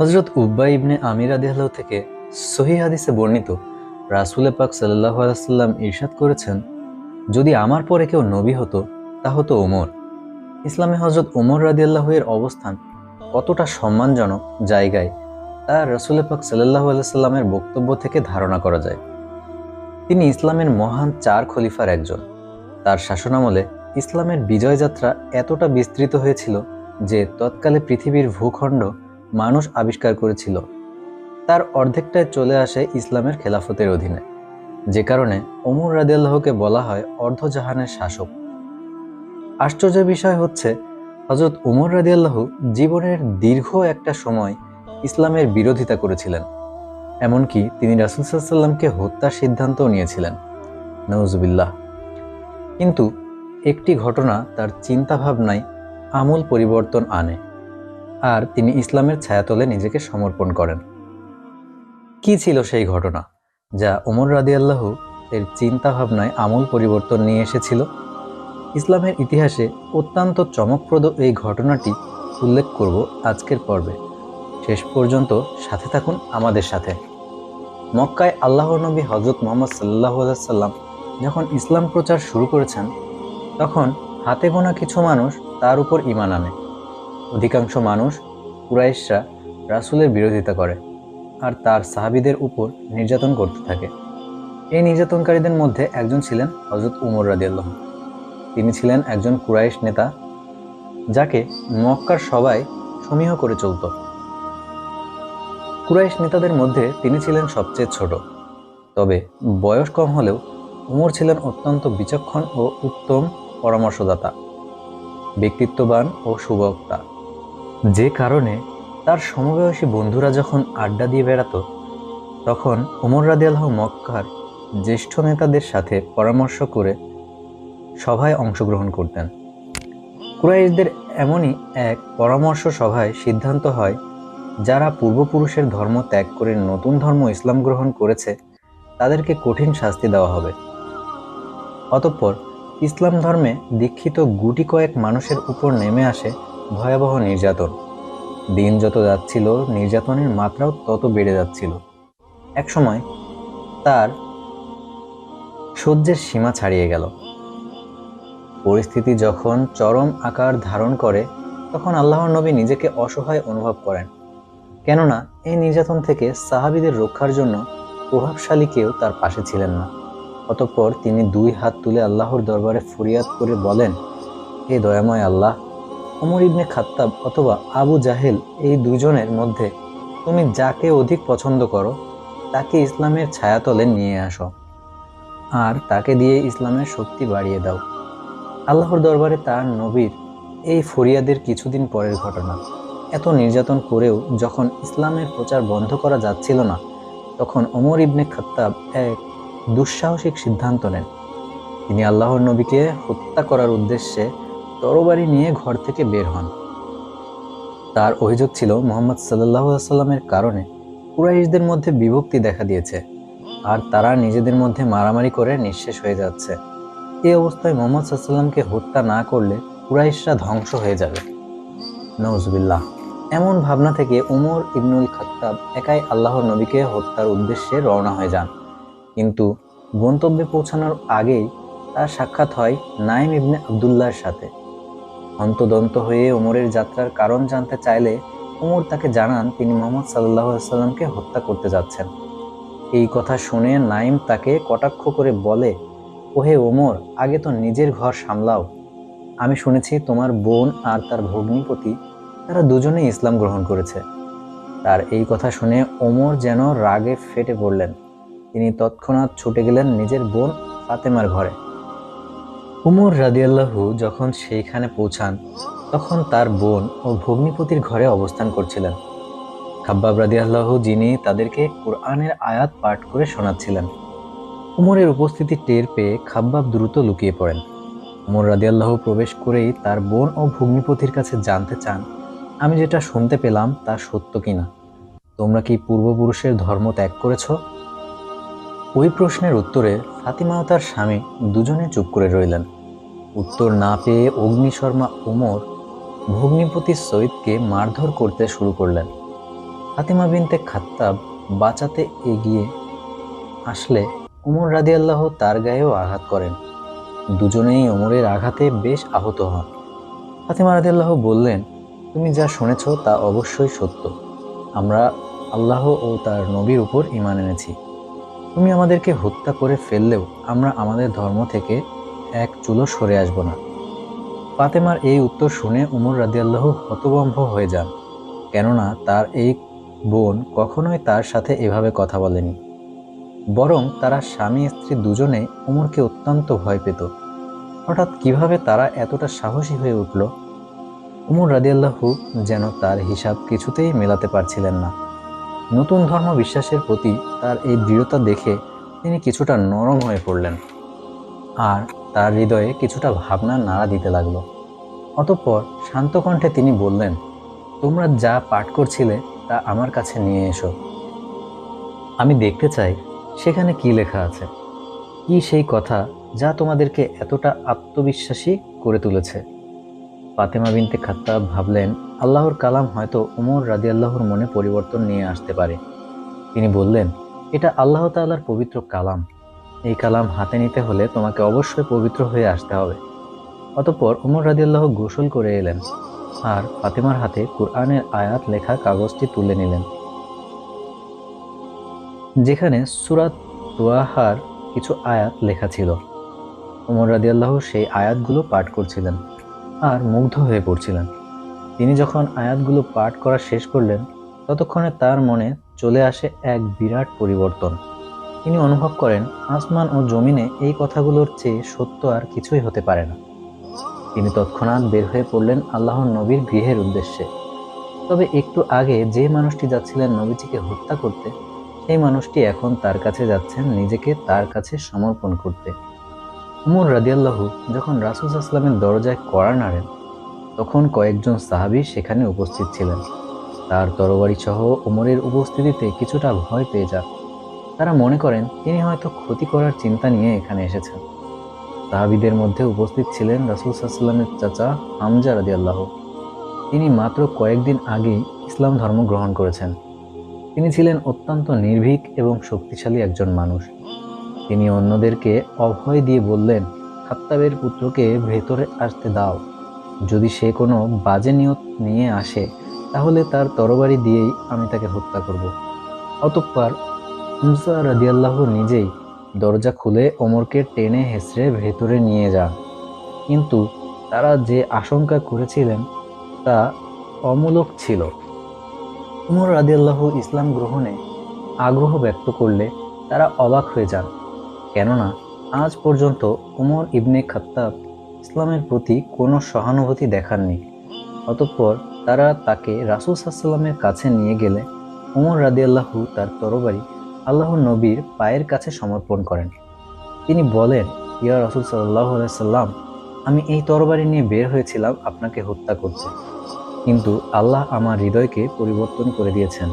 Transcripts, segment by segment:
হজরত উব্বা ইবনে আমির আদিহাল্লাহ থেকে সহি হাদিসে বর্ণিত রাসুল পাক সাল্লাহ আলাইসাল্লাম ইরশাদ করেছেন, যদি আমার পরে কেউ নবী হতো, তা হতো ওমর। ইসলামে হজরত ওমর রাদিয়াল্লাহ এর অবস্থান কতটা সম্মানজনক জায়গায়, তা রসুল পাক সাল্লাহ আলাইসাল্লামের বক্তব্য থেকে ধারণা করা যায়। তিনি ইসলামের মহান চার খলিফার একজন। তার শাসনামলে ইসলামের বিজয়যাত্রা এতটা বিস্তৃত হয়েছিল যে তৎকালে পৃথিবীর ভূখণ্ড মানুষ আবিষ্কার করেছিল। তার অর্ধেকটায় চলে আসে ইসলামের খেলাফতের অধীনে। যে কারণে ওমর রাদিয়াল্লাহকে বলা হয় অর্ধজাহানের শাসক। আশ্চর্য বিষয় হচ্ছে হজরত উমর রাদিয়াল্লাহু জীবনের দীর্ঘ একটা সময় ইসলামের বিরোধিতা করেছিলেন। এমনকি তিনি রাসুল সাল্লামকে হত্যার সিদ্ধান্তও নিয়েছিলেন। নওজুবিল্লাহ কিন্তু একটি ঘটনা তার চিন্তাভাবনায় আমূল পরিবর্তন আনে। আর তিনি ইসলামের ছায়াতলে নিজেকে সমর্পণ করেন। কি ছিল সেই ঘটনা? যা ওমর রাদিয়াল্লাহ এর চিন্তাভাবনায় আমূল পরিবর্তন নিয়ে এসেছিল? ইসলামের ইতিহাসে অত্যন্ত চমকপ্রদ এই ঘটনাটি উল্লেখ করব আজকের পর্বে। শেষ পর্যন্ত সাথে থাকুন আমাদের সাথে। মক্কায় আল্লাহ নবী হজরত মোহাম্মদ সাল্লাহ সাল্লাম যখন ইসলাম প্রচার শুরু করেছেন, তখন হাতে গোনা কিছু মানুষ তার উপর ইমান আনে। অধিকাংশ মানুষ কুরাইশরা রাসুলের বিরোধিতা করে আর তার সাহাবিদের উপর নির্যাতন করতে থাকে। এই নির্যাতনকারীদের মধ্যে একজন ছিলেন হজরত উমর রাদিয়াল্লাহ তিনি ছিলেন একজন কুরাইশ নেতা যাকে মক্কার সবাই সমীহ করে চলত। কুরাইশ নেতাদের মধ্যে তিনি ছিলেন সবচেয়ে ছোট। তবে বয়স কম হলেও উমর ছিলেন অত্যন্ত বিচক্ষণ ও উত্তম পরামর্শদাতা, ব্যক্তিত্ববান ও সুবক্তা। যে কারণে তার সমবয়সী বন্ধুরা যখন আড্ডা দিয়ে বেড়াতো, তখন উমর রাদিয়াল্লাহ মক্কার জ্যেষ্ঠ নেতাদের সাথে পরামর্শ করে সভায় অংশগ্রহণ করতেন। কুরাইশদের এমনই এক পরামর্শ সভায় সিদ্ধান্ত হয়, যারা পূর্বপুরুষের ধর্ম ত্যাগ করে নতুন ধর্ম ইসলাম গ্রহণ করেছে, তাদেরকে কঠিন শাস্তি দেওয়া হবে। অতঃপর ইসলাম ধর্মে দীক্ষিত গুটি কয়েক মানুষের উপর নেমে আসে ভয়াবহ নির্যাতন। দিন যত যাচ্ছিল, নির্যাতনের মাত্রাও তত বেড়ে যাচ্ছিল। একসময় তার সহ্যের সীমা ছাড়িয়ে গেল। পরিস্থিতি যখন চরম আকার ধারণ করে, তখন আল্লাহর নবী নিজেকে অসহায় অনুভব করেন। কেননা, এই নির্যাতন থেকে সাহাবিদের রক্ষার জন্য প্রভাবশালী কেউ তার পাশে ছিলেন না। অতঃপর তিনি দুই হাত তুলে আল্লাহর দরবারে ফরিয়াদ করে বলেন, হে দয়াময় আল্লাহ ওমর ইবনে খাত্তাব অথবা আবু জাহেল এই দুজনের মধ্যে তুমি যাকে অধিক পছন্দ করো, তাকে ইসলামের ছায়াতলে নিয়ে আসো আর তাকে দিয়ে ইসলামের শক্তি বাড়িয়ে দাও। আল্লাহর দরবারে তার নবীর এই ফরিয়াদের কিছুদিন পরের ঘটনা। এত নির্যাতন করেও যখন ইসলামের প্রচার বন্ধ করা যাচ্ছিল না, তখন ওমর ইবনে খাত্তাব এক দুঃসাহসিক সিদ্ধান্ত নেন। তিনি আল্লাহর নবীকে হত্যা করার উদ্দেশ্যে তরবারি নিয়ে ঘর থেকে বের হন। তার অভিযোগ ছিল, মোহাম্মদ সাল্লাহ সাল্লামের কারণে কুরাইশদের মধ্যে বিভক্তি দেখা দিয়েছে আর তারা নিজেদের মধ্যে মারামারি করে নিঃশেষ হয়ে যাচ্ছে। এই অবস্থায় মোহাম্মদ সাল্লামকে হত্যা না করলে কুরাইশরা ধ্বংস হয়ে যাবে। নজবিল্লাহ এমন ভাবনা থেকে উমর ইবনুল খাত্তাব একাই আল্লাহর নবীকে হত্যার উদ্দেশ্যে রওনা হয়ে যান। কিন্তু গন্তব্যে পৌঁছানোর আগেই তার সাক্ষাৎ হয় নাইম ইবনে আবদুল্লাহর সাথে। অন্তদন্ত হয়ে ওমরের যাত্রার কারণ জানতে চাইলে ওমর তাকে জানান তিনি মোহাম্মদ সাল্লাহ সাল্লামকে হত্যা করতে যাচ্ছেন। এই কথা শুনে নাইম তাকে কটাক্ষ করে বলে, ওহে ওমর আগে তো নিজের ঘর সামলাও। আমি শুনেছি তোমার বোন আর তার ভগ্নিপতি, তারা দুজনেই ইসলাম গ্রহণ করেছে। তার এই কথা শুনে ওমর যেন রাগে ফেটে পড়লেন। তিনি তৎক্ষণাৎ ছুটে গেলেন নিজের বোন ফাতেমার ঘরে। উমর রাদিয়াল্লাহু যখন সেইখানে পৌঁছান, তখন তার বোন ও ভগ্নিপতির ঘরে অবস্থান করছিলেন। খাব্বাব রাদিয়াল্লাহু যিনি তাদেরকে কোরআনের আয়াত পাঠ করে শোনাচ্ছিলেন। উমরের উপস্থিতি টের পেয়ে খাব্বাব দ্রুত লুকিয়ে পড়েন। উমর রাদিয়াল্লাহ প্রবেশ করেই তার বোন ও ভগ্নিপতির কাছে জানতে চান, আমি যেটা শুনতে পেলাম তা সত্য কিনা। তোমরা কি পূর্বপুরুষের ধর্ম ত্যাগ করেছ? ওই প্রশ্নের উত্তরে ফাতিমা ও তার স্বামী দুজনে চুপ করে রইলেন। উত্তর না পেয়ে অগ্নিশর্মা ওমর ভগ্নিপতি সৈয়দকে মারধর করতে শুরু করলেন। ফাতিমা বিনতে খাত্তাব বাঁচাতে এগিয়ে আসলে উমর রাদিয়াল্লাহ তার গায়েও আঘাত করেন। দুজনেই ওমরের আঘাতে বেশ আহত হন। ফাতিমা রাদিয়াল্লাহ বললেন, তুমি যা শুনেছ তা অবশ্যই সত্য। আমরা আল্লাহ ও তার নবীর উপর ইমান এনেছি। তুমি আমাদেরকে হত্যা করে ফেললেও আমরা আমাদের ধর্ম থেকে এক চুলো সরে আসব না। ফাতেমার এই উত্তর শুনে উমর রাদিয়াল্লাহ হতভম্ব হয়ে যান, কেননা তার এই বোন কখনোই তার সাথে এভাবে কথা বলেনি। বরং তারা স্বামী স্ত্রী দুজনে উমরকে অত্যন্ত ভয় পেত। হঠাৎ কীভাবে তারা এতটা সাহসী হয়ে উঠল? উমর রাদিয়াল্লাহু যেন তার হিসাব কিছুতেই মেলাতে পারছিলেন না। নতুন ধর্ম বিশ্বাসের প্রতি তার এই দৃঢ়তা দেখে তিনি কিছুটা নরম হয়ে পড়লেন। আর তার হৃদয়ে কিছুটা ভাবনা নাড়া দিতে লাগল। অতঃপর শান্তকণ্ঠে তিনি বললেন, তোমরা যা পাঠ করছিলে তা আমার কাছে নিয়ে এসো। আমি দেখতে চাই সেখানে কি লেখা আছে। কি সেই কথা যা তোমাদেরকে এতটা আত্মবিশ্বাসী করে তুলেছে? ফাতেমা বিনতে খাত্তাব ভাবলেন, আল্লাহর কালাম হয়তো উমর রাদি আল্লাহর মনে পরিবর্তন নিয়ে আসতে পারে। তিনি বললেন, এটা আল্লাহ তাআলার পবিত্র কালাম। এই কালাম হাতে নিতে হলে তোমাকে অবশ্যই পবিত্র হয়ে আসতে হবে। অতঃপর উমর রাদি আল্লাহ গোসল করে এলেন আর ফাতেমার হাতে কুরআনের আয়াত লেখা কাগজটি তুলে নিলেন। যেখানে সুরাত তোয়াহার কিছু আয়াত লেখা ছিল। উমর রাদিয়াল্লাহ সেই আয়াতগুলো পাঠ করছিলেন। আর মুগ্ধ হয়ে পড়ছিলেন। তিনি যখন আয়াতগুলো পাঠ করা শেষ করলেন, ততক্ষণে তার মনে চলে আসে এক বিরাট পরিবর্তন। তিনি অনুভব করেন, আসমান ও জমিনে এই কথাগুলোর চেয়ে সত্য আর কিছুই হতে পারে না। তিনি তৎক্ষণাৎ বের হয়ে পড়লেন আল্লাহর নবীর গৃহের উদ্দেশ্যে। তবে একটু আগে যে মানুষটি যাচ্ছিলেন নবীজিকে হত্যা করতে, সেই মানুষটি এখন তার কাছে যাচ্ছেন নিজেকে তার কাছে সমর্পণ করতে। উমর রাদিয়াল্লাহু যখন রাসুল আসলামের দরজায় কড়া নাড়েন, তখন কয়েকজন সাহাবি সেখানে উপস্থিত ছিলেন। তার তরবারি সহ উমরের উপস্থিতিতে কিছুটা ভয় পেয়ে যান। তারা মনে করেন, তিনি হয়তো ক্ষতি করার চিন্তা নিয়ে এখানে এসেছেন। সাহাবিদের মধ্যে উপস্থিত ছিলেন রাসুল সাল্লামের চাচা হামজা রাদিয়াল্লাহ তিনি মাত্র কয়েকদিন আগেই ইসলাম ধর্ম গ্রহণ করেছেন। তিনি ছিলেন অত্যন্ত নির্ভীক এবং শক্তিশালী একজন মানুষ। তিনি অন্যদেরকে অভয় দিয়ে বললেন, খাত্তাবের পুত্রকে ভেতরে আসতে দাও। যদি সে কোনো বাজে নিয়ত নিয়ে আসে, তাহলে তার তরবারি দিয়েই আমি তাকে হত্যা করব। অতঃপর হুমসা রাদিয়াল্লাহ নিজেই দরজা খুলে ওমরকে টেনে হেসড়ে ভেতরে নিয়ে যান। কিন্তু তারা যে আশঙ্কা করেছিলেন, তা অমূলক ছিল। উমর রাদিয়াল্লাহ ইসলাম গ্রহণে আগ্রহ ব্যক্ত করলে তারা অবাক হয়ে যান। কেননা আজ পর্যন্ত উমর ইবনে খাত্তাব ইসলামের প্রতি কোনো সহানুভূতি দেখাননি। অতঃপর তারা তাকে রাসুল সাল্লামের কাছে নিয়ে গেলে উমর রাদিয়াল্লাহু তার তরবারি আল্লাহ নবীর পায়ের কাছে সমর্পণ করেন। তিনি বলেন, ইয়া রাসুল সাল্লাহ সাল্লাম, আমি এই তরবারি নিয়ে বের হয়েছিলাম, আপনাকে হত্যা করতে। কিন্তু আল্লাহ আমার হৃদয়কে পরিবর্তন করে দিয়েছেন।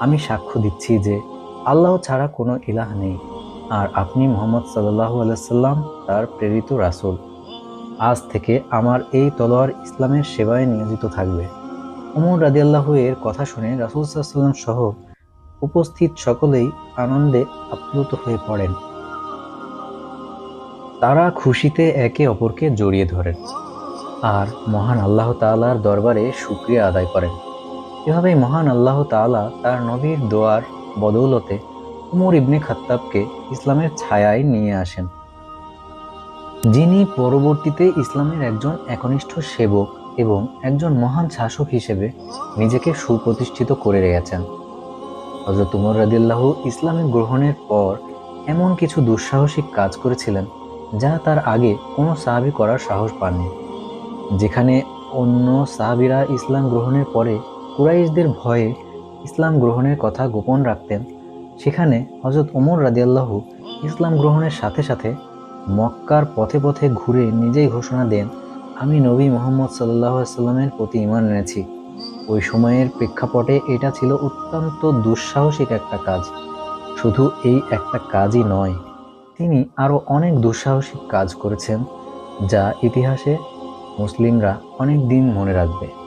আমি সাক্ষ্য দিচ্ছি যে আল্লাহ ছাড়া কোনো ইলাহ নেই। আর আপনি মোহাম্মদ সাল্লাহ আলাইসাল্লাম তার প্রেরিত রাসুল। আজ থেকে আমার এই তলোয়ার ইসলামের সেবায় নিয়োজিত থাকবে। উমর রাদিয়াল্লাহ এর কথা শুনে রাসুল সাল্লাম সহ উপস্থিত সকলেই আনন্দে আপ্লুত হয়ে পড়েন। তারা খুশিতে একে অপরকে জড়িয়ে ধরেন আর মহান আল্লাহ তাআলার দরবারে শুক্রিয়া আদায় করেন। এভাবেই মহান আল্লাহ তাআলা তার নবীর দোয়ার বদৌলতে উমর ইবনে খাত্তাবকে ইসলামের ছায়ায় নিয়ে আসেন। যিনি পরবর্তীতে ইসলামের একজন একনিষ্ঠ সেবক এবং একজন মহান শাসক হিসেবে নিজেকে সুপ্রতিষ্ঠিত করে রেখেছেন। হজরত উমর রাদিল্লাহু ইসলামের গ্রহণের পর এমন কিছু দুঃসাহসিক কাজ করেছিলেন যা তার আগে কোনো সাহাবি করার সাহস পাননি। যেখানে অন্য সাহাবিরা ইসলাম গ্রহণের পরে কুরাইশদের ভয়ে ইসলাম গ্রহণের কথা গোপন রাখতেন সেখানে হজরত ওমর রাদিয়াল্লাহু ইসলাম গ্রহণের সাথে সাথে মক্কার পথে পথে ঘুরে নিজেই ঘোষণা দেন, আমি নবী মোহাম্মদ সাল্লাহ সাল্লামের প্রতি ইমান এনেছি। ওই সময়ের প্রেক্ষাপটে এটা ছিল অত্যন্ত দুঃসাহসিক একটা কাজ। শুধু এই একটা কাজই নয়, তিনি আরও অনেক দুঃসাহসিক কাজ করেছেন, যা ইতিহাসে মুসলিমরা অনেক দিন মনে রাখবে।